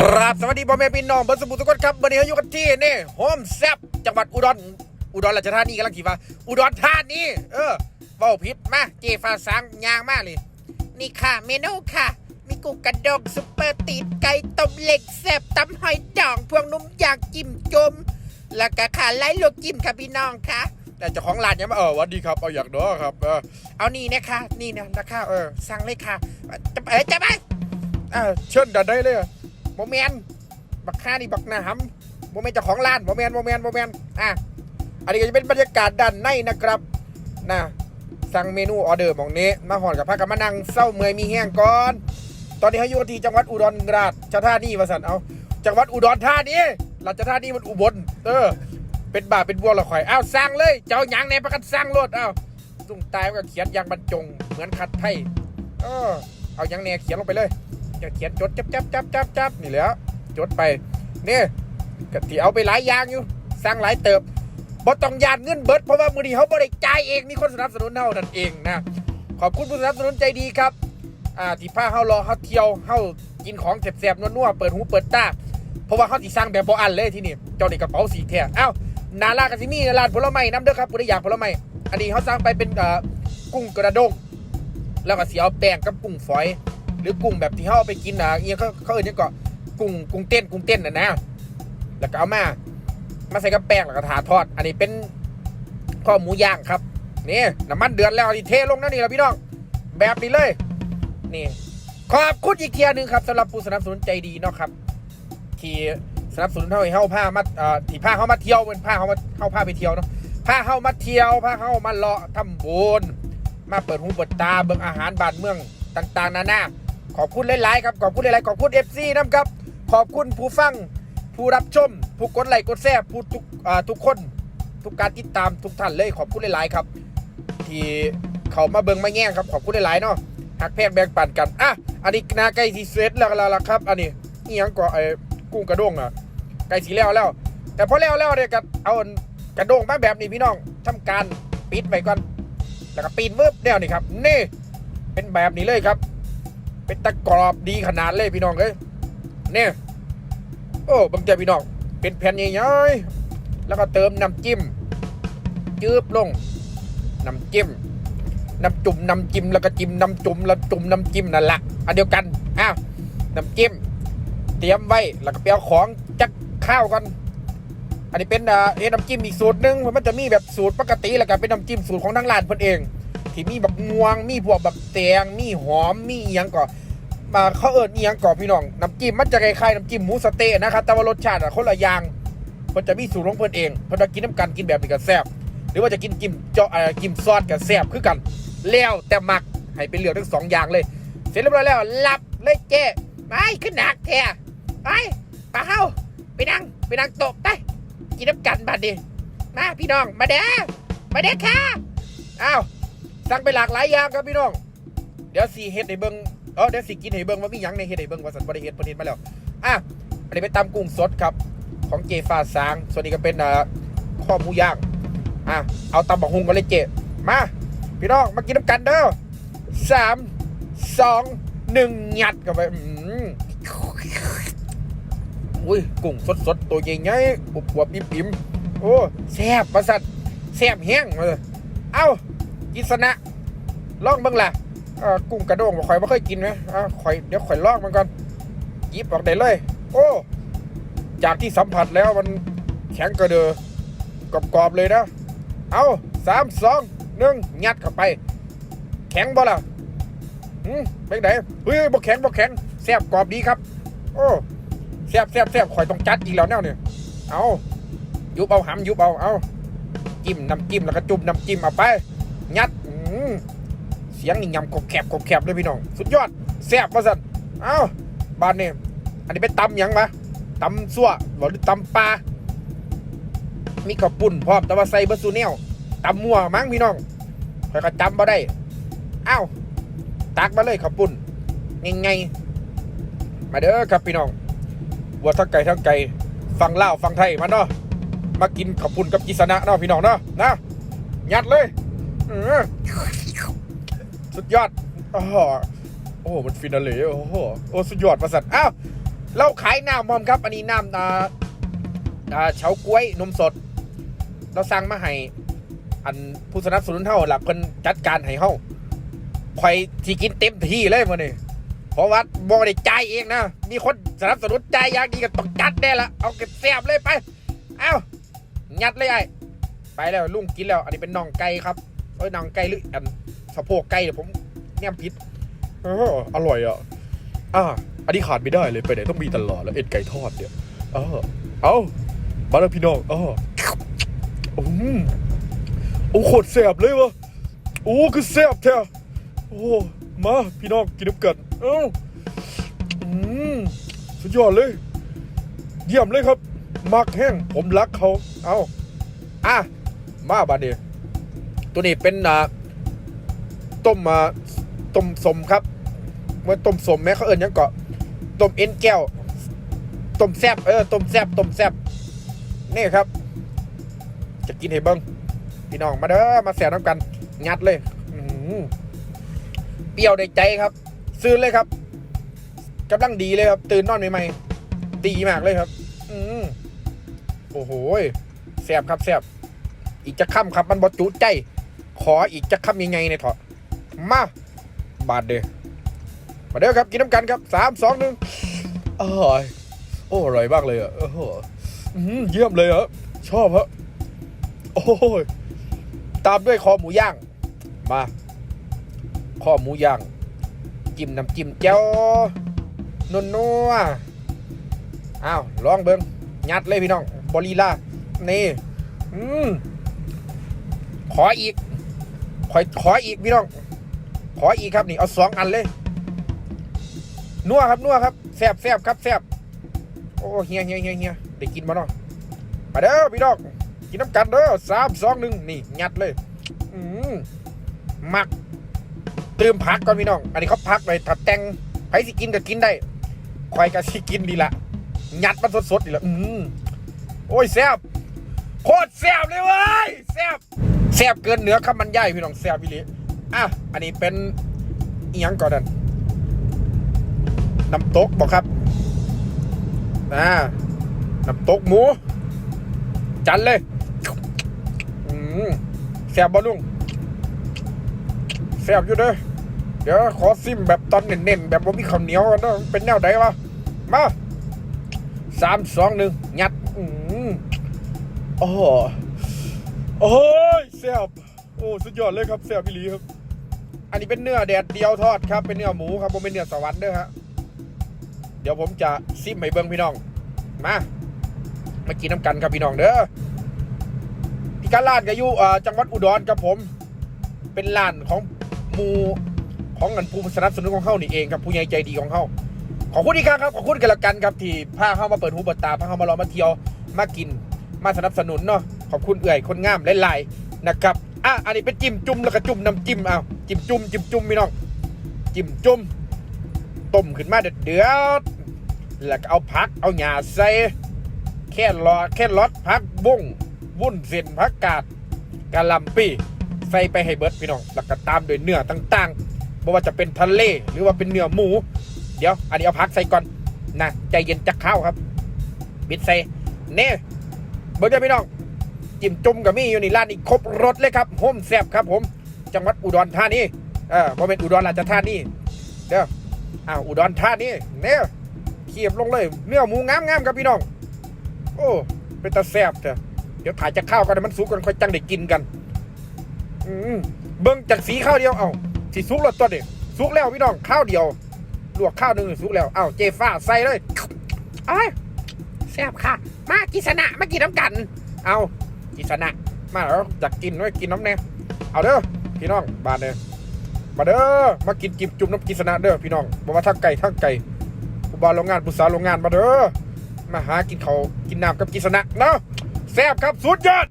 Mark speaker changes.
Speaker 1: ครับสวัสดีพ่อแม่พี่น้องเบอร์สมุทรทุกคนครับวันนี้เราอยู่กันที่นี่โฮมแซบจังหวัดอุดรอุดรราชธานีกำลังขี่ฟ้าอุดรธานีเออเบ้าผิดมาเจฟ้าสางยางมากเลย นี่ค่ะเมนูค่ะ มีกุ้งกระดกซุปเปอร์ตีนไก่ต้มเหล็กแซ่บตำหอยดองพวงนุ่มอยากจิ้มจมแล้วก็ขาไล่ลวกจิ้มค่ะพี่น้องค่ะแต่เจ้าของร้านยังมาเออหวัสดีครับเอาอยากเด้อครับเออเอานี่นะคะนี่นะราคาเออสั่งเลยค่ะจะเออจะไปเออเชิญดันได้เลย อะโมเมนบักค่านี่บักหนาหำโมเมนเจ้าของร้านโมเมนโมเมนโมเมนอะอันนี้ก็จะเป็นบรรยากาศด้านในนะครับนะสั่งเมนูออเดอร์มองนี้มาหอนกับพากันมานั่งเศร้าเมื่อยมีแห้งก่อน ตอนนี้เขาอยู่ที่จังหวัดอุดรราชธานีวาสันเอาจังหวัดอุดรธานีราชธานีมันอุบลเออเป็นบาเป็นบัวละข่อยอ้าวสร้างเลยเจ้าหยังในประกันสร้างรถอ้าวตุ้งตายมันก็เขียนยางบรรจงเหมือนขัดไทยเออเอาหยังแนเขียนลงไปเลย จะเขียนจดจับจับจับจับจับนี่แหล้วจดไปนี่กะที่เอาไปหลายอย่างอยู่ สร้างหลายเติบบ่ต้องยานเงินเบิดเพราะว่ามือนี้เขาบริจ่ายเองมีคนสนับสนุนเท่านั่นเองนะขอบคุณผู้สนับสนุนใจดีครับอ่าที่พาเฮารอเฮาเที่ยวเฮากินของแซ่บๆนัวๆเปิดหูเปิดตาเพราะว่าเขาสิสร้างแบบบ่อันเลยที่นี่เจ้านี่กระเป๋าสีแท้อ้าวนาลากาซิมีร้านผลไม้น้ำเด้อครับผู้ใดอยากผลไม้อันนี้เขาสร้างไปเป็นกุ้งกระด้งแล้วก็เสิเอาแป้งกับกุ้งฝอย รือกุ้งแบบที่เขาเอาไปกินอะเอียเขาเขาเอิ้นหยังก็กุ้งกุ้งเต้นกุ้งเต้นน่ะนะแล้วก็เอามามาใส่กับแป้งแล้วก็ถาทอด อันนี้เป็นข้อหมูย่างครับนี่น้ำมันเดือดแล้วนี่เทลงนั่นนี่แหละพี่น้องแบบนี้เลย นี่ ขอบคุณอีกเทียหนึงครับสำหรับผู้สนับสนุนใจดีเนาะครับ ที่สนับสนุนเท่าให้เฮาพามาเอ่อที่พาเฮามาเที่ยวเป็นพาเฮามาเฮาพาไปเที่ยวเนาะพาเฮามาเที่ยวพาเฮามาเลาะทำบุญมาเปิดหูเปิดตาเบิ่งอาหารบ้านเมืองต่าง ๆ นานา ขอบคุณหลายๆครับขอบคุณหลายๆขอบคุณ FC นํครับ ขอบคุณผู้ฟัง ผู้รับชม ผู้กดไลค์กดแชร์ผู้ทุกทุกคน ทุกการติดตามทุกท่านเลยขอบคุณหลายๆครับ ที่เขามาเบิ่งมาแง่ครับขอบคุณหลายๆเนาะหักแพงแบ่งปันกันอะอันนี้นาไก่สีเซตแล้วล่ะครับ อันนี้เนียงก็ไอ้กุ้งกระด้งอะไก่สีแล้วแล้ว แต่พอแล้วแล้วเนี่ยก็เอากระด้งมาแบบนี้พี่น้องทำการปิดไปก่อนแล้วก็ปีนเวิบแนวนี่ครับนี่เป็นแบบนี้เลยครับ เป็นตะกรอบดีขนาดเลยพี่น้องเอ้ยเนี่ยโอ้บางใจพี่น้อง เป็นแผ่นใหญ่ๆแล้วก็เติมน้ำจิ้มจืบลงน้ำจิ้มน้ำจุ่มน้ำจิ้มแล้วก็จิ้มน้ำจุ่มแล้วจุ่มน้ำจิ้มนั่นแหละอันเดียวกันอ้าวน้ำจิ้มเตรียมไว้แล้วก็ไปเอาของจักข้าวกัน อันนี้เป็นเอ็น้ำจิ้มอีกสูตรหนึ่งมันจะมีแบบสูตรปกติแล้วก็เป็นน้ำจิ้มสูตรของทางร้านเพิ่นเอง ที่มีแบักม่วงมีพวกแบักแตงมีหอมมีอีหยังก็ มาเขาเอิญอียงก่อพี่น้องน้ำจิ้มมันจะคล้ายๆน้ำจิ้มหมูสเต๊ะนะครับแต่ว่ารสชาติอะคนละอย่างเพิ่นจะมีสูตรของเพิ่นเองเพิ่นจะกินน้ำกันกินแบบนี้ก็แซ่บหรือว่าจะกินกิมเจาะเอ่อกิมซอสกับแซ่บคือกันแล้วแต่หมักให้เป็นเหลือทั้งสองอย่างเลย เสร็จเรียบร้อยแล้วหลับเลยเจ๊ไปขึ้นหนักแท้ไปปลาเฮาไปนั่งไปนั่งโต๊ะไปกินน้ำกันบัดดิมาพี่น้องมาเด้อมาเด้อค่ะอ้าวสั่งไปหลากหลายอย่างครับพี่น้อง เดี๋ยวสีเฮ็ดให้เบิ่ง เออเดี๋ยวสีกินให้เบิ่งว่ามีหยังในเฮ็ดให้เบิ่งว่าสันบริเฮ็ดประเทศมาแล้วอะอันนี้เป็นตำกุ้งสดครับ ของเจฟ้าสาง ส่วนนี้ก็เป็นอ่าข้อหมูย่างอะเอาตำบักฮุงกันเลยเจมาพี่น้องมากินน้ำกันเด้อสามสองหนึ่งหยัดกันไปอืมอุ้ยกุ้งสดสดตัวใหญ่ๆบุบวบอิ่มอิ่มโอ้แซ่บประสัดแซ่บแห้งเลยเอ้ากิษณะลองเบิ่งล่ะ กุ้งกระโดงบ่ข่อยบ่เคยกินไหมอ่าข่อยเดี๋ยวข่อยลองมันก่อนยิบออกได้เลย โอ้ จากที่สัมผัสแล้วมันแข็งกระเดือกรอบๆเลยนะ เอาสามสองหนึ่งยัดเข้าไป แข็งบ่ล่ะหืมเป็นไงเฮ้ยบ่แข็งบ่แข็งแซ่บกรอบดีครับ โอ้แซ่บแซ่บแซ่บข่อยต้องจัดอีกแล้วแนวเนี่ยเอายุบเอาหำยุบเอาเอาจิ้มน้ำจิ้มแล้วก็จุ่มน้ำจิ้มเอาไป ยัด เสียงนี่ยำกบแคบกบแคบเลยพี่น้อง สุดยอดแซ่บมาสั่นเอาบ้านนี่อันนี้เป็นตำยังมะตำซั่วหรือตำปลา มีข้าวปุ้นพร้อมแต่ว่าใส่เบอร์ซูเนลตำมั่วมั้งพี่น้องใครก็จำมาได้อ้าวตักมาเลยข้าวปุ้นไงๆมาเด้อครับพี่น้องวัวทั้งไก่ทั้งไก่ฟังเล่าวฟังไทยมาเนาะมากินข้าวปุ้นกับกิษณะเนาะพี่น้องเนาะนะยัดเลยออ สุดยอดโอ้โหโอ้โหมันฟินาเล่โอ้โหโอ้สุดยอดประสัตอ้าวเราขายน้ำมอมครับ อันนี้น้ำอ่าอ่าเฉาก้วยนมสด เราสั่งมาให้อันผู้สนับสนุนเฮาหลับเพิ่นจัดการให้เฮาคอยที่กินเต็มที่เลยมื้อนี้เพราะว่าบ่ได้จ่ายเองนะ มีคนสนับสนุนจ่ายอย่างดีก็ต้องจัดได้ละเอาเก็บแซ่บเลยไปเอ้ายัดเลยไอ้ไปแล้วลุงกินแล้ว อันนี้เป็นน่องไก่ครับเอ้ยน่องไก่หรืออัน สะโพกไก่เดี๋ยวผมเนี่ยผิดเอออร่อยอะอ่าอันนี้ขาดไม่ได้เลยไปไหนต้องมีตลอดแล้วเอ็นไก่ทอดเนี่ยเออเอามาแล้วพี่น้องเอออืมโอ้โคตรแซ่บเลยวะโอ้คือแซ่บแท้โอ้มาพี่น้องกินน้ำกันเอ้าอืมสุดยอดเลย เยี่ยมเลยครับมักแห้งผมรักเขา เอาอะมาบาดเดียวตัวนี้เป็นอ่า ต้มมาต้มสมครับเมื่อต้มสมแม่เขาเอิญยังเกาะต้มเอ็นแก้วต้มแซบเออต้มแซบต้มแซบนี่ครับ จะกินให้เบิ้งพี่น้องมาเด้อมาแสบน้ำกัน งัดเลยเปรี้ยวในใจครับ ซื้อเลยครับกำลังดีเลยครับ ตื่นนอนใหม่ๆดีมากเลยครับ อืมโอ้โหแสบครับแสบอีกจะค่ำครับ มันบอจุใจ ขออีกจะค่ำยังไงเนี่ยเถอะ มา บาดเด้อมาเด้อครับ กินน้ำกันครับสามสองหนึ่งอร่อยโอ้อร่อยมากเลยอะโอ้โหหือเยี่ยมเลยอะชอบฮะโอ้ยตามด้วยคอหมูย่าง มาคอหมูย่าง จิ้มน้ำจิ้มเจ้านัวนัวอ้าวลองเบิ้งยัดเลยพี่น้อง บอลีลานี่ อืมขออีก ขอขออีกพี่น้อง ขออีกครับนี่เอาสองอันเลยนัวครับนัวครับแซบแซบครับแซบโอ้เฮียเฮียเฮียเฮียได้กินมาเนาะมาเด้อพี่น้องกินน้ำกันเด้อสามสองหนึ่งนี่ยัดเลยอืมหมักเติมผักก่อนพี่น้อง อันนี้เขาพักไปถ้าแต่งใครสิกินก็กินได้คอยก็สิกินดีละยัดมันสดๆดีละอืมโอ้ยแซบโคตรแซบเลยเว้ยแซบแซบเกินเหนือคำบรรยายพี่น้องแซบพี่ลิ อะอันนี้เป็นเอียงก่อนนั่นน้ำตกบอกครับอ่าน้ำตกหมู จันเลยอืมแซ่บบ่ลุงแซ่บอยู่เด้อเดี๋ยวขอซิมแบบตอนเน้นๆแบบว่ามีข้าวเหนียวกันเนอะเป็นแนวไหนวะมาสามสองหนึ่งงัดอืมโอ้โหโอ้ยแซ่บโอ้ สุดยอดเลยครับแซ่บพี่ลีครับ อันนี้เป็นเนื้อแดดเดียวทอดครับ เป็นเนื้อหมูครับผมเป็นเนื้อสวรรค์เด้อฮะ เดี๋ยวผมจะซิมให้เบิ้งพี่น้อง มา มากินน้ำกันครับพี่น้องเด้อพี่การลาดก็อยู่เอ่อจังหวัดอุดรครับผม เป็นร้านของหมูของเงินผู้สนับสนุนของเขานี่เองครับผู้ใหญ่ใจดีของเขาขอบคุณอีกครั้งครับขอบคุณกันละกันครับที่พาเข้ามาเปิดหูเปิดตาพาเข้ามาลอมาเที่ยวมากินมาสนับสนุนเนาะขอบคุณเอื่อยคนงามหลายๆนะครับ อะอันนี้เป็นจิ้มจุ่มแล้วก็จุ่มน้ำจิ้มเอาจิ้มจุ่มจิ้มจุ่มพี่น้องจิ้มจุ่มต้มขึ้นมาเดือดเดือดแล้วก็เอาผักเอาหญ้าใส่แค่รอแค่รอดผักบุ้งวุ้นเส้นผักกาดกะหล่ำปีใส่ไปให้เบิร์ดพี่น้องแล้วก็ตามด้วยเนื้อต่างๆไม่ว่าจะเป็นทะเลหรือว่าเป็นเนื้อหมู เดี๋ยว อันนี้เอาพักใส่ก่อนนะใจเย็นจักข้าวครับบิดใส่เน่เบิร์ดพี่น้อง จิ้มจุ่มกับมี่อยู่นี่ร้านนี้ครบรสเลยครับโฮมแซบครับ ผม จังหวัดอุดรธานีเออบ่เป็นอุดรราชธานีเด้ออ้าวอุดรธานีเนี่ยเขียบลงเลยเนื้อหมูงามๆครับพี่น้อง โอ้เป็นตาแซบเถอะเดี๋ยวถ่ายจากข้าวกันมันสุกกันค่อยจังได้กินกันอืมเบิ่งจากสีข้าวเดียวเอาสีสุกแล้วตัวเด็กสุกแล้วพี่น้องข้าวเดียวลวกข้าวหนึ่งสุกแล้วเอ้าเจฟ้าใส่เลยอ้ยแซบค่ะ มากิสนะมากินน้ำกัน เอา กิสนะมาแล้วอยากกินไว้กินน้ำแน่เอาเด้อพี่น้องบานเด้อมาเด้อมากินกิบจุ่มน้ำกิสนะเด้อพี่น้องบอกว่าทั้งไก่ทั้งไก่ผู้บาลโรงงานผู้สาวโรงงานมาเด้อมาหากินเขากินน้ำกับกิสนะเนาะแซ่บครับสุดยอด